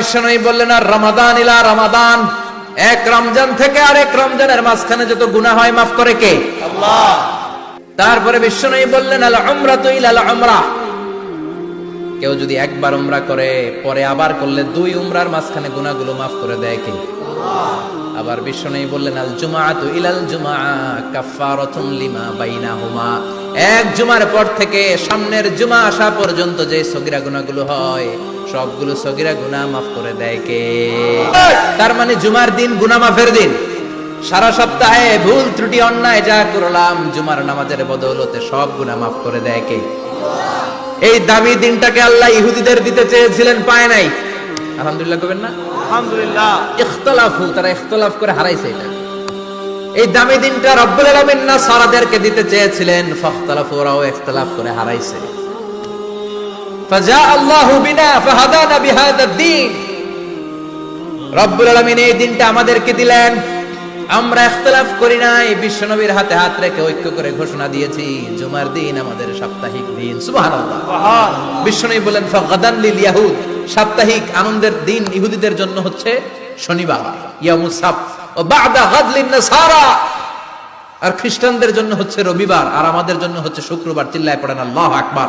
বিশ্বনবী বললেন আর রমাদান ইলা রমাদান। এক রমজান থেকে আরেক রমজানের মাঝখানে যত গুনাহ হয় মাফ করে কে? আল্লাহ। তারপরে বিশ্বনবী বললেন আল আমরা তো ইলাল আমরা কেউ যদি একবার উমরা করে পরে আবার করলে দুই উমরার মাঝখানে গুনাহগুলো মাফ করে দেয় কে? আবার বিশ্বনবী বললেন, আল জুমাআতু ইলাল জুমআ কাফফারাতুন লিমা বাইনাহুমা। এক জুমার পর থেকে সামনের জুমা আসা পর্যন্ত যে সগিরা গুনাহগুলো হয়, সবগুলো সগিরা গুনাহ মাফ করে দেয় কে? তার মানে জুমার দিন গুনাহ মাফের দিন। সারা সপ্তাহে ভুল, ত্রুটি, অন্যায় যা করলাম, জুমার নামাজের বদৌলতে সব গুনাহ মাফ করে দেয় কে? এই দামি দিনটাকে আল্লাহ ইহুদিদের দিতে চেয়েছিলেন, পায় নাই। আলহামদুলিল্লাহ কবেন না? আলহামদুলিল্লাহ। ইখতলাফু তারা ইখতলাফ করে হারাইছে এটা। এই দামি দিনটা রব্বুল আলামিন না সারাদেরকে দিতে চেয়েছিলেন ফাখতালাফু ওরাও ইখতলাফ করে হারাইছে। ফাজা আল্লাহু বিনা ফাহাদানা বিহাদা দ্বীন। রব্বুল আলামিন এই দিনটা আমাদেরকে দিলেন। আমরা ইখতলাফ করি নাই বিশ্বনবীর হাতে হাত রেখে ঐক্য করে ঘোষণা দিয়েছি জুমার দিন আমাদের সাপ্তাহিক দিন। সুবহানাল্লাহ। পাহাড় বিশ্বনবী বলেন ফাগাদান লিল ইয়াহুদ সাপ্তাহিক আনন্দের দিন ইহুদিদের জন্য হচ্ছে শনিবার আর খ্রিস্টানদের জন্য হচ্ছে রবিবার, আর আমাদের জন্য হচ্ছে শুক্রবার। চিল্লায় পড়েন, আল্লাহ আকবার।